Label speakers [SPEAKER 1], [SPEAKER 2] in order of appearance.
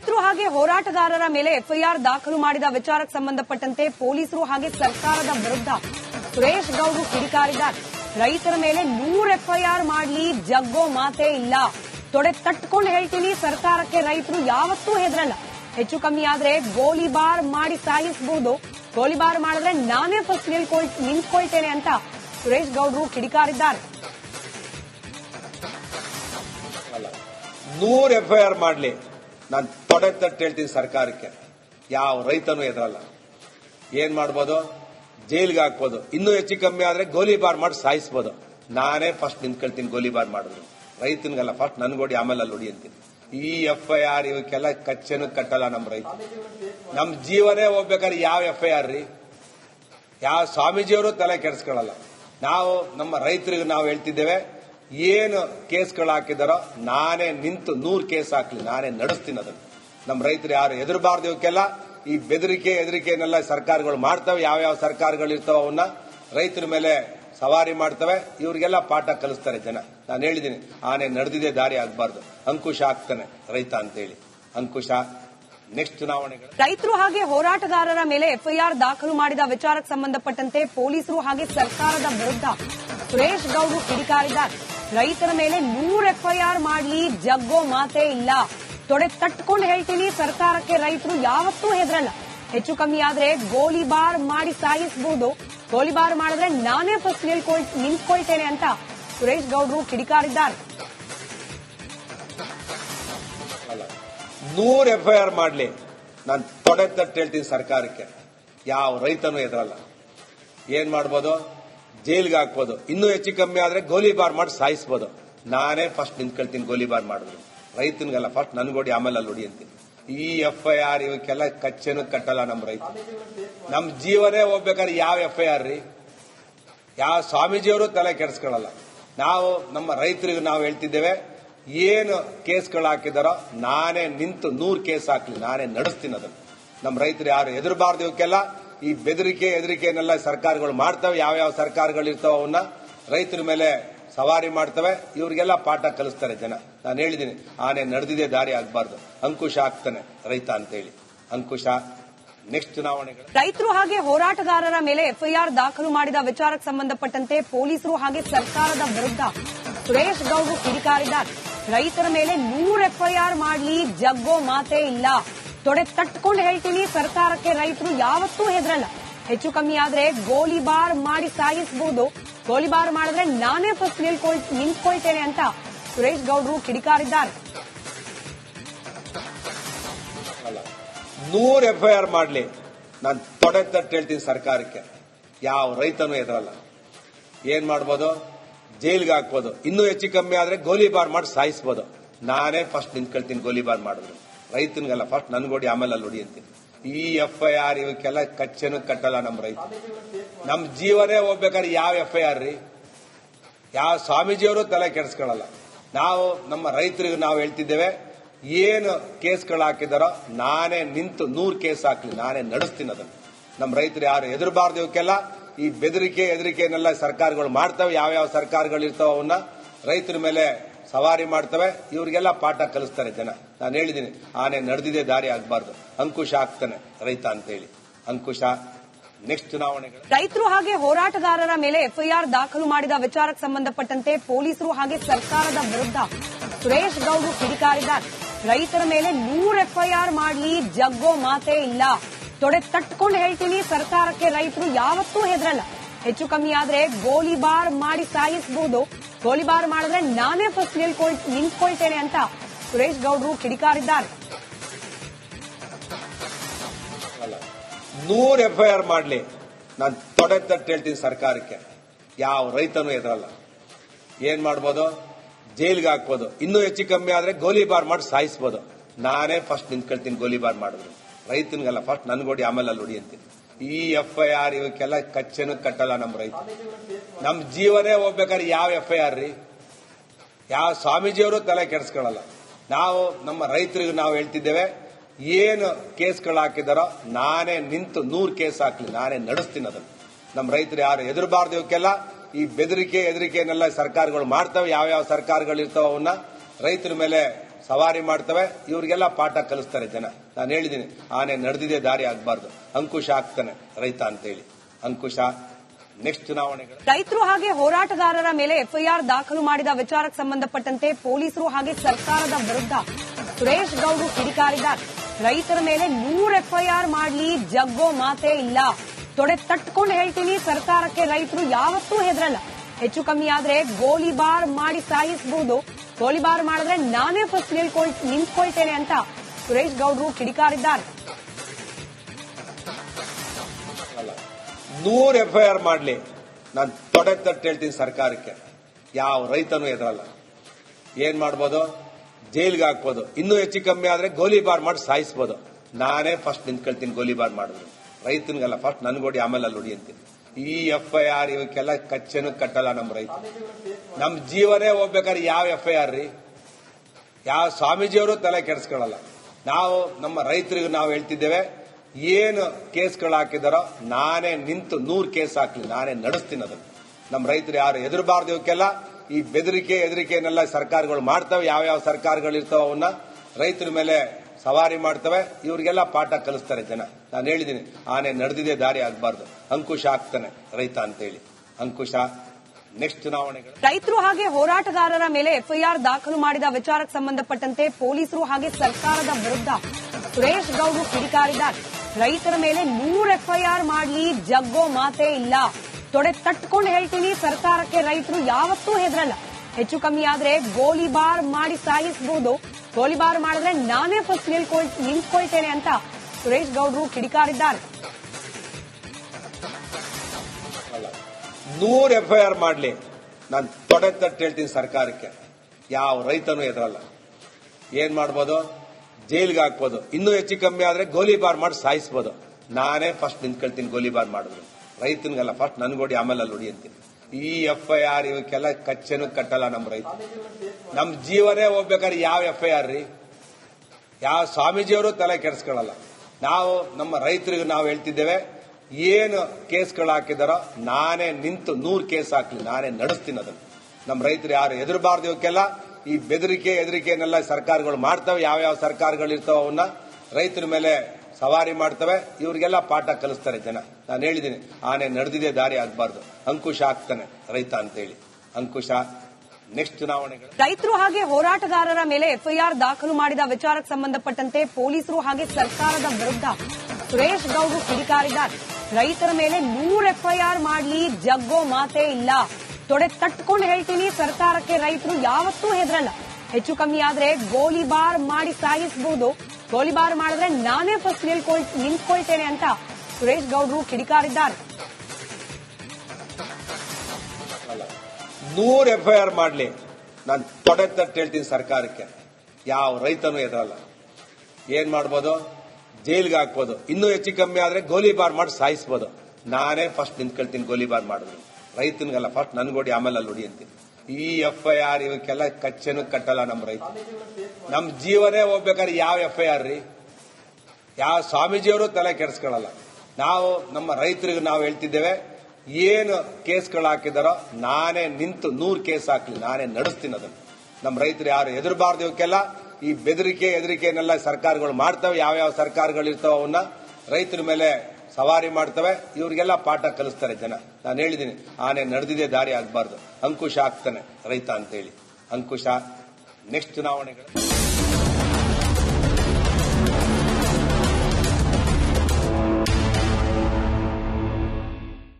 [SPEAKER 1] ರೈತರು ಹಾಗೆ ಹೋರಾಟಗಾರರ ಮೇಲೆ ಎಫ್ಐಆರ್ ದಾಖಲು ಮಾಡಿದ ವಿಚಾರಕ್ಕೆ ಸಂಬಂಧಪಟ್ಟಂತೆ ಪೊಲೀಸರು ಹಾಗೆ ಸರ್ಕಾರದ ವಿರುದ್ಧ ಸುರೇಶ್ ಗೌಡ್ರು ಕಿಡಿಕಾರಿದ್ದಾರೆ. ರೈತರ ಮೇಲೆ ನೂರು ಎಫ್ಐಆರ್ ಮಾಡಲಿ, ಜಗ್ಗೋ ಮಾತೇ ಇಲ್ಲ. ತೊಡೆ ತಟ್ಕೊಂಡು ಹೇಳ್ತೀನಿ, ಸರ್ಕಾರಕ್ಕೆ ರೈತರು ಯಾವತ್ತೂ ಹೆದರಲ್ಲ. ಹೆಚ್ಚು ಕಮ್ಮಿ ಆದ್ರೆ ಗೋಲಿಬಾರ್ ಮಾಡಿ ಸಾಯಿಸಬಹುದು ಗೋಲಿಬಾರ್ ಮಾಡಿದ್ರೆ ನಾನೇ ಫಸ್ಟ್ ನಿಲ್ಕೊಳ್, ನಿಂತ್ಕೊಳ್ತೇನೆ ಅಂತ ಸುರೇಶ್ ಗೌಡ್ರು ಕಿಡಿಕಾರಿದ್ದಾರೆ.
[SPEAKER 2] ನೂರ್ ಎಫ್ಐಆರ್ ಮಾಡಲಿ. ನಾನು ತೊಡೆ ತಟ್ಟು ಹೇಳ್ತೀನಿ ಸರ್ಕಾರಕ್ಕೆ. ಯಾವ ರೈತನೂ ಎದರಲ್ಲ ಏನ್ ಮಾಡ್ಬೋದು? ಜೈಲಿಗೆ ಹಾಕ್ಬೋದು. ಇನ್ನೂ ಹೆಚ್ಚು ಕಮ್ಮಿ ಆದ್ರೆ ಗೋಲಿಬಾರ್ ಮಾಡಿ ಸಾಯಿಸ್ಬೋದು. ನಾನೇ ಫಸ್ಟ್ ನಿಂತ್ಕೊಳ್ತೀನಿ ಗೋಲಿಬಾರ್ ಮಾಡಿದ್ರು ರೈತನಿಗಲ್ಲ ಫಸ್ಟ್ ನನ್ಗೊಡಿ ಆಮೇಲೆ ಅಲ್ಲಿ ಹೊಡಿಯಂತೀನಿ ಈ ಎಫ್ ಐ ಆರ್ ಇವಕ್ಕೆಲ್ಲ ಕಚ್ಚೆನು ಕಟ್ಟಲ್ಲ ನಮ್ಮ ರೈತ ನಮ್ಮ ಜೀವನೇ ಹೋಗ್ಬೇಕಾದ್ರೆ ಯಾವ ಎಫ್ ಐ ಆರ್ ರೀ? ಯಾವ ಸ್ವಾಮೀಜಿಯವರು ತಲೆ ಕೆಡಿಸ್ಕೊಳ್ಳಲ್ಲ. ನಾವು ನಮ್ಮ ರೈತರಿಗೆ ನಾವು ಹೇಳ್ತಿದ್ದೇವೆ ಏನು ಕೇಸ್ಗಳು ಹಾಕಿದಾರೋ ನಾನೇ ನಿಂತು ನೂರು ಕೇಸ್ ಹಾಕ್ಲಿ, ನಾನೇ ನಡೆಸ್ತೀನಿ ಅದನ್ನು. ನಮ್ಮ ರೈತರು ಯಾರು ಎದುರಬಾರ್ದು ಇವಕ್ಕೆಲ್ಲ, ಈ ಬೆದರಿಕೆ ಎದರಿಕೆನೆಲ್ಲ ಸರ್ಕಾರಗಳು ಮಾಡ್ತವೆ ಯಾವ ಯಾವ ಸರ್ಕಾರಗಳು ಇರ್ತವೆ ಅವನ್ನ ರೈತರ ಮೇಲೆ ಸವಾರಿ ಮಾಡ್ತವೆ, ಇವ್ರಿಗೆಲ್ಲ ಪಾಠ ಕಲಿಸ್ತಾರೆ ಜನ. ನಾನು ಹೇಳಿದ್ದೀನಿ, ಆನೆ ನಡೆದಿದೆ, ದಾರಿ ಆಗಬಾರ್ದು. ಅಂಕುಶ ಆಗ್ತಾನೆ ರೈತ ಅಂತೇಳಿ. ಅಂಕುಶ ನೆಕ್ಸ್ಟ್ ಚುನಾವಣೆಗಳು.
[SPEAKER 1] ರೈತರು ಹಾಗೆ ಹೋರಾಟಗಾರರ ಮೇಲೆ ಎಫ್ಐಆರ್ ದಾಖಲು ಮಾಡಿದ ವಿಚಾರಕ್ಕೆ ಸಂಬಂಧಪಟ್ಟಂತೆ ಪೊಲೀಸರು ಹಾಗೆ ಸರ್ಕಾರದ ವಿರುದ್ಧ ಸುರೇಶ್ ಗೌಡ್ರು ಕಿಡಿಕಾರಿದ್ದಾರೆ. ರೈತರ ಮೇಲೆ ನೂರು ಎಫ್ಐಆರ್ ಮಾಡ್ಲಿ, ಜಗ್ಗೋ ಮಾತೇ ಇಲ್ಲ. ತೊಡೆ ತಟ್ಕೊಂಡು ಹೇಳ್ತೀನಿ, ಸರ್ಕಾರಕ್ಕೆ ರೈತರು ಯಾವತ್ತೂ ಹೆದರಲ್ಲ. ಹೆಚ್ಚು ಕಮ್ಮಿ ಆದ್ರೆ ಗೋಲಿಬಾರ್ ಮಾಡಿ ಸಾಯಿಸಬಹುದು ಗೋಲಿಬಾರ್ ಮಾಡಿದ್ರೆ ನಾನೇ ಫಸ್ಟ್ ನಿಂತ್ಕೊಳ್ತೇನೆ ಅಂತ ಸುರೇಶ್ ಗೌಡ್ರು ಕಿಡಿಕಾರಿದ್ದಾರೆ.
[SPEAKER 2] ನೂರ್ ಎಫ್ಐಆರ್ ಮಾಡ್ಲಿ. ನಾನು ತೊಡೆ ತಟ್ಟು ಹೇಳ್ತೀನಿ ಸರ್ಕಾರಕ್ಕೆ. ಯಾವ ರೈತನೂ ಎದುರಲ್ಲ ಏನ್ ಮಾಡ್ಬೋದು? ಜೈಲ್ಗೆ ಹಾಕ್ಬೋದು. ಇನ್ನೂ ಹೆಚ್ಚು ಕಮ್ಮಿ ಆದ್ರೆ ಗೋಲಿಬಾರ್ ಮಾಡಿ ಸಾಯಿಸ್ಬೋದು. ನಾನೇ ಫಸ್ಟ್ ನಿಂತ್ಕೊಳ್ತೀನಿ ಗೋಲಿಬಾರ್ ಮಾಡಿದ್ರು. ರೈತನಿಗಲ್ಲ ಫಸ್ಟ್ ನನ್ಗೊಡಿ ಆಮೇಲೆ ಅಲ್ಲಿ ಹೊಡಿ ಅಂತೀನಿ. ಈ ಎಫ್ ಐ ಆರ್ ಇವಕ್ಕೆಲ್ಲ ಕಚ್ಚೆನು ಕಟ್ಟಲ್ಲ ನಮ್ಮ ರೈತ ನಮ್ಮ ಜೀವನೇ ಹೋಗ್ಬೇಕಾದ್ರೆ ಯಾವ ಎಫ್ ಐ ಆರ್ ರೀ? ಯಾವ ಸ್ವಾಮೀಜಿಯವರು ತಲೆ ಕೆಡಿಸ್ಕೊಳ್ಳಲ್ಲ ನಾವು, ನಮ್ಮ ರೈತರಿಗೆ ನಾವು ಹೇಳ್ತಿದ್ದೇವೆ, ಏನು ಕೇಸ್ಗಳು ಹಾಕಿದಾರೋ ನಾನೇ ನಿಂತು ನೂರು ಕೇಸ್ ಹಾಕ್ಲಿ, ನಾನೇ ನಡೆಸ್ತೀನಿ ಅದನ್ನು. ನಮ್ಮ ರೈತರು ಯಾರು ಎದುರಬಾರ್ದು ಇವಕ್ಕೆಲ್ಲ ಈ ಬೆದರಿಕೆ ಎದರಿಕೆನೆಲ್ಲ ಸರ್ಕಾರಗಳು ಮಾಡ್ತವೆ. ಯಾವ ಯಾವ ಸರ್ಕಾರಗಳು ಇರ್ತಾವ ಅವನ್ನ ರೈತರ ಮೇಲೆ ಸವಾರಿ ಮಾಡ್ತವೆ. ಇವರಿಗೆಲ್ಲ ಪಾಠ ಕಲಿಸ್ತಾರೆ ಜನ. ನಾನು ಹೇಳಿದ್ದೀನಿ, ಆನೆ ನಡೆದಿದೆ, ದಾರಿ ಆಗಬಾರ್ದು. ಅಂಕುಶ ಆಗ್ತಾನೆ ರೈತ ಅಂತೇಳಿ. ಅಂಕುಶ ನೆಕ್ಸ್ಟ್ ಚುನಾವಣೆಗಳು.
[SPEAKER 1] ರೈತರು ಹಾಗೆ ಹೋರಾಟಗಾರರ ಮೇಲೆ ಎಫ್ಐಆರ್ ದಾಖಲು ಮಾಡಿದ ವಿಚಾರಕ್ಕೆ ಸಂಬಂಧಪಟ್ಟಂತೆ ಪೊಲೀಸರು ಹಾಗೆ ಸರ್ಕಾರದ ವಿರುದ್ಧ ಸುರೇಶ್ ಗೌಡ್ರು ಕಿಡಿಕಾರಿದ್ದಾರೆ. ರೈತರ ಮೇಲೆ ನೂರು ಎಫ್ಐಆರ್ ಮಾಡಲಿ, ಜಗ್ಗೋ ಮಾತೇ ಇಲ್ಲ. ತೊಡೆ ತಟ್ಕೊಂಡು ಹೇಳ್ತೀನಿ, ಸರ್ಕಾರಕ್ಕೆ ರೈತರು ಯಾವತ್ತೂ ಹೆದರಲ್ಲ. ಹೆಚ್ಚು ಕಮ್ಮಿ ಆದ್ರೆ ಗೋಲಿಬಾರ್ ಮಾಡಿ ಸಾಯಿಸಬಹುದು ಗೋಲಿಬಾರ್ ಮಾಡಿದ್ರೆ ನಾನೇ ಫಸ್ಟ್ ನಿಲ್ಕೊಳ್, ನಿಂತ್ಕೊಳ್ತೇನೆ ಅಂತ ಸುರೇಶ್ ಗೌಡ್ರು ಕಿಡಿಕಾರಿದ್ದಾರೆ.
[SPEAKER 2] ನೂರ್ ಎಫ್ಐಆರ್ ಮಾಡಲಿ. ನಾನು ತೊಡೆ ತಟ್ಟು ಹೇಳ್ತೀನಿ ಸರ್ಕಾರಕ್ಕೆ. ಯಾವ ರೈತನೂ ಎದುರಲ್ಲ ಏನ್ ಮಾಡ್ಬೋದು? ಜೈಲ್ಗೆ ಹಾಕ್ಬೋದು. ಇನ್ನೂ ಹೆಚ್ಚು ಕಮ್ಮಿ ಆದ್ರೆ ಗೋಲಿಬಾರ್ ಮಾಡಿ ಸಾಯಿಸ್ಬೋದು. ನಾನೇ ಫಸ್ಟ್ ನಿಂತ್ಕೊಳ್ತೀನಿ ಗೋಲಿಬಾರ್ ಮಾಡಿದ್ರು. ರೈತನಿಗಲ್ಲ ಫಸ್ಟ್ ನನ್ಗೊಡಿ ಆಮೇಲೆ ಅಲ್ಲಿ ಹೊಡಿಯಂತೆ ಈ ಎಫ್ ಐ ಆರ್ ಇವಕ್ಕೆಲ್ಲ ಕಚ್ಚೆನು ಕಟ್ಟಲ್ಲ ನಮ್ಮ ರೈತ ನಮ್ಮ ಜೀವನೇ ಹೋಗ್ಬೇಕಾದ್ರೆ ಯಾವ ಎಫ್ ಐ ಆರ್ ರೀ? ಯಾವ ಸ್ವಾಮೀಜಿಯವರು ತಲೆ ಕೆಡಿಸ್ಕೊಳ್ಳಲ್ಲ. ನಾವು, ನಮ್ಮ ರೈತರಿಗೆ ನಾವು ಹೇಳ್ತಿದ್ದೇವೆ, ಏನು ಕೇಸ್ಗಳು ಹಾಕಿದಾರೋ ನಾನೇ ನಿಂತು ನೂರು ಕೇಸ್ ಹಾಕ್ಲಿ, ನಾನೇ ನಡೆಸ್ತೀನಿ ಅದನ್ನು. ನಮ್ಮ ರೈತರು ಯಾರು ಎದುರಬಾರ್ದು ಇವಕ್ಕೆಲ್ಲ, ಈ ಬೆದರಿಕೆ ಎದರಿಕೆನೆಲ್ಲ ಸರ್ಕಾರಗಳು ಮಾಡ್ತವೆ ಯಾವ ಯಾವ ಸರ್ಕಾರಗಳು ಇರ್ತಾವ ಅವನ್ನ ರೈತರ ಮೇಲೆ ಸವಾರಿ ಮಾಡ್ತವೆ, ಇವರಿಗೆಲ್ಲ ಪಾಠ ಕಲಿಸ್ತಾರೆ ಜನ. ನಾನು ಹೇಳಿದ್ದೀನಿ ಆನೆ ನಡೆದಿದೆ, ದಾರಿ ಆಗ್ಬಾರ್ದು. ಅಂಕುಶ ಆಗ್ತಾನೆ, ರೈತ ಅಂತೇಳಿ. ಅಂಕುಶ ನೆಕ್ಸ್ಟ್ ಚುನಾವಣೆ
[SPEAKER 1] ರೈತರು ಹಾಗೆ ಹೋರಾಟಗಾರರ ಮೇಲೆ ಎಫ್ಐಆರ್ ದಾಖಲು ಮಾಡಿದ ವಿಚಾರಕ್ಕೆ ಸಂಬಂಧಪಟ್ಟಂತೆ ಪೊಲೀಸರು ಹಾಗೆ ಸರ್ಕಾರದ ವಿರುದ್ಧ ಸುರೇಶ್ ಗೌಡ್ರು ಕಿಡಿಕಾರಿದ್ದಾರೆ. ರೈತರ ಮೇಲೆ ನೂರು ಎಫ್ಐಆರ್ ಮಾಡಲಿ, ಜಗ್ಗೋ ಮಾತೇ ಇಲ್ಲ. ತೊಡೆ ತಟ್ಕೊಂಡು ಹೇಳ್ತೀನಿ, ಸರ್ಕಾರಕ್ಕೆ ರೈತರು ಯಾವತ್ತೂ ಹೆದರಲ್ಲ. ಹೆಚ್ಚು ಕಮ್ಮಿ ಆದ್ರೆ ಗೋಲಿಬಾರ್ ಮಾಡಿ ಸಾಯಿಸಬಹುದು ಗೋಲಿಬಾರ್ ಮಾಡಿದ್ರೆ ನಾನೇ ಫಸ್ಟ್ ನಿಲ್ಕೊಳ್ ನಿಂತ್ಕೊಳ್ತೇನೆ ಅಂತ ಸುರೇಶ್ ಗೌಡ್ರು ಕಿಡಿಕಾರಿದ್ದಾರೆ.
[SPEAKER 2] ನೂರ್ ಎಫ್ಐಆರ್ ಮಾಡಲಿ. ನಾನು ತೊಡೆ ತಟ್ಟು ಹೇಳ್ತೀನಿ ಸರ್ಕಾರಕ್ಕೆ. ಯಾವ ರೈತನೂ ಎದರಲ್ಲ. ಏನ್ ಮಾಡ್ಬೋದು? ಜೈಲ್ಗೆ ಹಾಕ್ಬೋದು. ಇನ್ನೂ ಹೆಚ್ಚು ಕಮ್ಮಿ ಆದ್ರೆ ಗೋಲಿಬಾರ್ ಮಾಡಿ ಸಾಯಿಸ್ಬೋದು. ನಾನೇ ಫಸ್ಟ್ ನಿಂತ್ಕೊಳ್ತೀನಿ ಗೋಲಿಬಾರ್ ಮಾಡಿದ್ರು. ರೈತನಿಗಲ್ಲ ಫಸ್ಟ್ ನನ್ಗೊಡಿ ಆಮೇಲೆ ಅಲ್ಲಿ ಹೊಡಿ ಅಂತೀನಿ. ಈ ಎಫ್ ಐ ಆರ್ ಇವಕ್ಕೆಲ್ಲ ಕಚ್ಚನ ಕಟ್ಟಲ್ಲ ನಮ್ಮ ರೈತ ನಮ್ಮ ಜೀವನೇ ಹೋಗ್ಬೇಕಾದ್ರೆ ಯಾವ ಎಫ್ ಐ ಆರ್ ರೀ? ಯಾವ ಸ್ವಾಮೀಜಿಯವರು ತಲೆ ಕೆಡಿಸ್ಕೊಳ್ಳಲ್ಲ. ನಾವು ನಮ್ಮ ರೈತರಿಗೆ ನಾವು ಹೇಳ್ತಿದ್ದೇವೆ, ಏನು ಕೇಸ್ಗಳು ಹಾಕಿದಾರೋ ನಾನೇ ನಿಂತು ನೂರು ಕೇಸ್ ಹಾಕ್ಲಿ, ನಾನೇ ನಡೆಸ್ತೀನಿ ಅದನ್ನು. ನಮ್ಮ ರೈತರು ಯಾರು ಎದುರಬಾರ್ದು ಇವಕ್ಕೆಲ್ಲ, ಈ ಬೆದರಿಕೆ, ಎದರಿಕೆನೆಲ್ಲ ಸರ್ಕಾರಗಳು ಮಾಡ್ತವೆ ಯಾವ ಯಾವ ಸರ್ಕಾರಗಳು ಇರ್ತಾವ ಅವನ್ನ ರೈತರ ಮೇಲೆ ಸವಾರಿ ಮಾಡ್ತವೆ, ಇವ್ರಿಗೆಲ್ಲ ಪಾಠ ಕಲಿಸ್ತಾರೆ ಜನ. ನಾನು ಹೇಳಿದ್ದೀನಿ ಆನೆ ನಡೆದಿದೆ, ದಾರಿ ಆಗಬಾರ್ದು. ಅಂಕುಶ ಆಗ್ತಾನೆ ರೈತ ಅಂತೇಳಿ. ಅಂಕುಶ ನೆಕ್ಸ್ಟ್ ಚುನಾವಣೆಗಳು.
[SPEAKER 1] ರೈತರು ಹಾಗೆ ಹೋರಾಟಗಾರರ ಮೇಲೆ ಎಫ್ಐಆರ್ ದಾಖಲು ಮಾಡಿದ ವಿಚಾರಕ್ಕೆ ಸಂಬಂಧಪಟ್ಟಂತೆ ಪೊಲೀಸರು ಹಾಗೆ ಸರ್ಕಾರದ ವಿರುದ್ಧ ಸುರೇಶ್ ಗೌಡ್ರು ಕಿಡಿಕಾರಿದ್ದಾರೆ. ರೈತರ ಮೇಲೆ ನೂರು ಎಫ್ಐಆರ್ ಮಾಡ್ಲಿ, ಜಗ್ಗೋ ಮಾತೇ ಇಲ್ಲ. ತೊಡೆ ತಟ್ಕೊಂಡು ಹೇಳ್ತೀನಿ, ಸರ್ಕಾರಕ್ಕೆ ರೈತರು ಯಾವತ್ತೂ ಹೆದರಲ್ಲ. ಹೆಚ್ಚು ಕಮ್ಮಿ ಆದ್ರೆ ಗೋಲಿಬಾರ್ ಮಾಡಿ ಸಾಯಿಸಬಹುದು ಗೋಲಿಬಾರ್ ಮಾಡಿದ್ರೆ ನಾನೇ ಫಸ್ಟ್ ನಿಲ್ಕೊಳ್ ನಿಂತ್ಕೊಳ್ತೇನೆ ಅಂತ ಸುರೇಶ್ ಗೌಡ್ರು ಕಿಡಿಕಾರಿದ್ದಾರೆ.
[SPEAKER 2] ನೂರ್ ಎಫ್ಐಆರ್ ಮಾಡ್ಲಿ. ನಾನು ತೊಡೆ ತಟ್ಟು ಹೇಳ್ತೀನಿ ಸರ್ಕಾರಕ್ಕೆ. ಯಾವ ರೈತನೂ ಎದುರಲ್ಲ ಏನ್ ಮಾಡ್ಬೋದು? ಜೈಲ್ಗೆ ಹಾಕ್ಬೋದು. ಇನ್ನೂ ಹೆಚ್ಚು ಕಮ್ಮಿ ಆದ್ರೆ ಗೋಲಿಬಾರ್ ಮಾಡಿ ಸಾಯಿಸ್ಬೋದು. ನಾನೇ ಫಸ್ಟ್ ನಿಂತ್ಕೊಳ್ತೀನಿ ಗೋಲಿಬಾರ್ ಮಾಡಿದ್ರು. ರೈತನಿಗಲ್ಲ ಫಸ್ಟ್ ನನ್ಗೊಡಿ ಆಮೇಲೆ ಅಲ್ಲಿ ಹೊಡಿ ಅಂತೀನಿ. ಈ ಎಫ್ ಐ ಆರ್ ಇವಕ್ಕೆಲ್ಲ ಕಚ್ಚನು ಕಟ್ಟಲ್ಲ ನಮ್ಮ ರೈತ ನಮ್ಮ ಜೀವನೇ ಹೋಗ್ಬೇಕಾದ್ರೆ ಯಾವ ಎಫ್ ಐ ಆರ್ ರೀ? ಯಾವ ಸ್ವಾಮೀಜಿಯವರು ತಲೆ ಕೆಡಿಸ್ಕೊಳ್ಳಲ್ಲ. ನಾವು, ನಮ್ಮ ರೈತರಿಗೆ ನಾವು ಹೇಳ್ತಿದ್ದೇವೆ, ಏನು ಕೇಸ್ಗಳು ಹಾಕಿದಾರೋ ನಾನೇ ನಿಂತು ನೂರು ಕೇಸ್ ಹಾಕ್ಲಿ, ನಾನೇ ನಡೆಸ್ತೀನಿ ಅದನ್ನು. ನಮ್ಮ ರೈತರು ಯಾರು ಎದುರಬಾರ್ದು ಇವಕ್ಕೆಲ್ಲ, ಈ ಬೆದರಿಕೆ ಎದರಿಕೆನೆಲ್ಲ ಸರ್ಕಾರಗಳು ಮಾಡ್ತವೆ ಯಾವ ಯಾವ ಸರ್ಕಾರಗಳು ಇರ್ತಾವ ಅವನ್ನ ರೈತರ ಮೇಲೆ ಸವಾರಿ ಮಾಡ್ತವೆ, ಇವ್ರಿಗೆಲ್ಲ ಪಾಠ ಕಲಿಸ್ತಾರೆ ಜನ. ನಾನು ಹೇಳಿದ್ದೀನಿ ಆನೆ ನಡೆದಿದೆ, ದಾರಿ ಆಗ್ಬಾರ್ದು. ಅಂಕುಶ ಆಗ್ತಾನೆ, ರೈತ ಅಂತೇಳಿ. ಅಂಕುಶ ನೆಕ್ಸ್ಟ್ ಚುನಾವಣೆಗಳು.
[SPEAKER 1] ರೈತರು ಹಾಗೆ ಹೋರಾಟಗಾರರ ಮೇಲೆ ಎಫ್ಐಆರ್ ದಾಖಲು ಮಾಡಿದ ವಿಚಾರಕ್ಕೆ ಸಂಬಂಧಪಟ್ಟಂತೆ ಪೊಲೀಸರು ಹಾಗೆ ಸರ್ಕಾರದ ವಿರುದ್ಧ ಸುರೇಶ್ ಗೌಡ್ರು ಕಿಡಿಕಾರಿದ್ದಾರೆ. ರೈತರ ಮೇಲೆ ನೂರು ಎಫ್ಐಆರ್ ಮಾಡ್ಲಿ, ಜಗ್ಗೋ ಮಾತೇ ಇಲ್ಲ. ತೊಡೆ ತಟ್ಕೊಂಡು ಹೇಳ್ತೀನಿ, ಸರ್ಕಾರಕ್ಕೆ ರೈತರು ಯಾವತ್ತೂ ಹೆದರಲ್ಲ. ಹೆಚ್ಚು ಕಮ್ಮಿ ಆದ್ರೆ ಗೋಲಿಬಾರ್ ಮಾಡಿ ಸಾಯಿಸಬಹುದು ಗೋಲಿಬಾರ್ ಮಾಡಿದ್ರೆ ನಾನೇ ಫಸ್ಟ್ ನಿಲ್ಕೊಳ್ ನಿಂತ್ಕೊಳ್ತೇನೆ ಅಂತ ಸುರೇಶ್ ಗೌಡ್ರು ಕಿಡಿಕಾರಿದ್ದಾರೆ.
[SPEAKER 2] ನೂರ್ ನೂರು ಎಫ್ ಐ ಆರ್ ಮಾಡಲಿ. ನಾನು ತೊಡೆ ತಟ್ಟು ಹೇಳ್ತೀನಿ ಸರ್ಕಾರಕ್ಕೆ. ಯಾವ ರೈತನೂ ಎದುರಲ್ಲ ಏನ್ ಮಾಡ್ಬೋದು? ಜೈಲ್ಗೆ ಹಾಕ್ಬೋದು. ಇನ್ನೂ ಹೆಚ್ಚು ಕಮ್ಮಿ ಆದ್ರೆ ಗೋಲಿಬಾರ್ ಮಾಡಿ ಸಾಯಿಸ್ಬೋದು. ನಾನೇ ಫಸ್ಟ್ ನಿಂತ್ಕೊಳ್ತೀನಿ ಗೋಲಿಬಾರ್ ಮಾಡಿದ್ರು. ರೈತನಿಗಲ್ಲ ಫಸ್ಟ್ ನನ್ಗೋಡಿ ಆಮೇಲೆ ಅಲ್ಲಿ ಹೊಡಿ ಅಂತೀನಿ. ಈ ಎಫ್ ಐ ಆರ್ ಇವಕ್ಕೆಲ್ಲ ಕಚ್ಚೆನೂ ಕಟ್ಟಲ್ಲ ನಮ್ಮ ರೈತ ನಮ್ಮ ಜೀವನೇ ಹೋಗ್ಬೇಕಾದ್ರೆ ಯಾವ ಎಫ್ ಐ ಆರ್ ರೀ? ಯಾವ ಸ್ವಾಮೀಜಿಯವರು ತಲೆ ಕೆಡಿಸ್ಕೊಳ್ಳಲ್ಲ. ನಾವು ನಮ್ಮ ರೈತರಿಗೆ ನಾವು ಹೇಳ್ತಿದ್ದೇವೆ, ಏನು ಕೇಸ್ಗಳು ಹಾಕಿದಾರೋ ನಾನೇ ನಿಂತು ನೂರು ಕೇಸ್ ಹಾಕ್ಲಿ, ನಾನೇ ನಡೆಸ್ತೀನಿ ಅದನ್ನು. ನಮ್ಮ ರೈತರು ಯಾರು ಎದುರಬಾರ್ದು ಇವಕ್ಕೆಲ್ಲ, ಈ ಬೆದರಿಕೆ ಎದರಿಕೆನೆಲ್ಲ ಸರ್ಕಾರಗಳು ಮಾಡ್ತವೆ ಯಾವ ಯಾವ ಸರ್ಕಾರಗಳು ಇರ್ತಾವ ಅವನ್ನ ರೈತರ ಮೇಲೆ ಸವಾರಿ ಮಾಡ್ತವೆ, ಇವ್ರಿಗೆಲ್ಲ ಪಾಠ ಕಲಿಸ್ತಾರೆ ಜನ. ನಾನು ಹೇಳಿದ್ದೀನಿ ಆನೆ ನಡೆದಿದೆ, ದಾರಿ ಆಗ್ಬಾರ್ದು. ಅಂಕುಶ ಆಗ್ತಾನೆ, ರೈತ ಅಂತೇಳಿ. ಅಂಕುಶ ನೆಕ್ಸ್ಟ್ ಚುನಾವಣೆಗಳು.
[SPEAKER 1] ರೈತರು ಹಾಗೆ ಹೋರಾಟಗಾರರ ಮೇಲೆ ಎಫ್ಐಆರ್ ದಾಖಲು ಮಾಡಿದ ವಿಚಾರಕ್ಕೆ ಸಂಬಂಧಪಟ್ಟಂತೆ ಪೊಲೀಸರು ಹಾಗೆ ಸರ್ಕಾರದ ವಿರುದ್ಧ ಸುರೇಶ್ ಗೌಡ್ರು ಕಿಡಿಕಾರಿದ್ದಾರೆ. ರೈತರ ಮೇಲೆ ನೂರು ಎಫ್ಐಆರ್ ಮಾಡ್ಲಿ, ಜಗ್ಗೋ ಮಾತೇ ಇಲ್ಲ. ತೊಡೆ ತಟ್ಕೊಂಡು ಹೇಳ್ತೀನಿ, ಸರ್ಕಾರಕ್ಕೆ ರೈತರು ಯಾವತ್ತೂ ಹೆದರಲ್ಲ. ಹೆಚ್ಚು ಕಮ್ಮಿ ಆದ್ರೆ ಗೋಲಿಬಾರ್ ಮಾಡಿ ಸಾಯಿಸಬಹುದು ಗೋಲಿಬಾರ್ ಮಾಡಿದ್ರೆ ನಾನೇ ಫಸ್ಟ್ ನಿಲ್ಕೊಳ್ ನಿಂತ್ಕೊಳ್ತೇನೆ ಅಂತ ಸುರೇಶ್ ಗೌಡ್ರು ಕಿಡಿಕಾರಿದ್ದಾರೆ.
[SPEAKER 2] ನೂರ್ ಎಫ್ಐಆರ್ ಮಾಡಲಿ. ನಾನು ತೊಡೆ ತಟ್ಟು ಹೇಳ್ತೀನಿ ಸರ್ಕಾರಕ್ಕೆ. ಯಾವ ರೈತನೂ ಎದರಲ್ಲ. ಏನ್ ಮಾಡ್ಬೋದು? ಜೈಲ್ಗೆ ಹಾಕ್ಬೋದು. ಇನ್ನೂ ಹೆಚ್ಚು ಕಮ್ಮಿ ಆದ್ರೆ ಗೋಲಿಬಾರ್ ಮಾಡಿ ಸಾಯಿಸ್ಬೋದು. ನಾನೇ ಫಸ್ಟ್ ನಿಂತ್ಕೊಳ್ತೀನಿ ಗೋಲಿಬಾರ್ ಮಾಡಿದ್ರು. ರೈತನಿಗಲ್ಲ ಫಸ್ಟ್ ನನ್ಗೊಡಿ ಆಮೇಲೆ ಅಲ್ಲಿ ಹೊಡಿ ಅಂತೀನಿ. ಈ ಎಫ್ ಐ ಇವಕ್ಕೆಲ್ಲ ಕಚ್ಚೇನು ಕಟ್ಟಲ್ಲ ನಮ್ಮ ರೈತ ನಮ್ಮ ಜೀವನೇ ಹೋಗ್ಬೇಕಾದ್ರೆ ಯಾವ ಎಫ್ ಐ ಆರ್ ರೀ? ಯಾವ ಸ್ವಾಮೀಜಿಯವರು ತಲೆ ಕೆಡಿಸ್ಕೊಳ್ಳಲ್ಲ. ನಾವು ನಮ್ಮ ರೈತರಿಗೆ ನಾವು ಹೇಳ್ತಿದ್ದೇವೆ, ಏನು ಕೇಸ್ಗಳು ಹಾಕಿದಾರೋ ನಾನೇ ನಿಂತು ನೂರು ಕೇಸ್ ಹಾಕಲಿ, ನಾನೇ ನಡೆಸ್ತೀನಿ ಅದನ್ನು. ನಮ್ಮ ರೈತರು ಯಾರು ಎದುರಬಾರ್ದು ಇವಕ್ಕೆಲ್ಲ, ಈ ಬೆದರಿಕೆ ಎದ್ರಿಕೆನೆಲ್ಲ ಸರ್ಕಾರಗಳು ಮಾಡ್ತವೆ ಯಾವ ಯಾವ ಸರ್ಕಾರಗಳು ಇರ್ತಾವ ಅವನ್ನ ರೈತರ ಮೇಲೆ ಸವಾರಿ ಮಾಡ್ತವೆ, ಇವರಿಗೆಲ್ಲ ಪಾಠ ಕಲಿಸ್ತಾರೆ ಜನ. ನಾನು ಹೇಳಿದ್ದೀನಿ ಆನೆ ನಡೆದಿದೆ, ದಾರಿ ಆಗಬಾರ್ದು, ಅಂಕುಶ ಆಗ್ತಾನೆ ರೈತ ಅಂತೇಳಿ. ಅಂಕುಶ ನೆಕ್ಸ್ಟ್ ಚುನಾವಣೆಗಳು.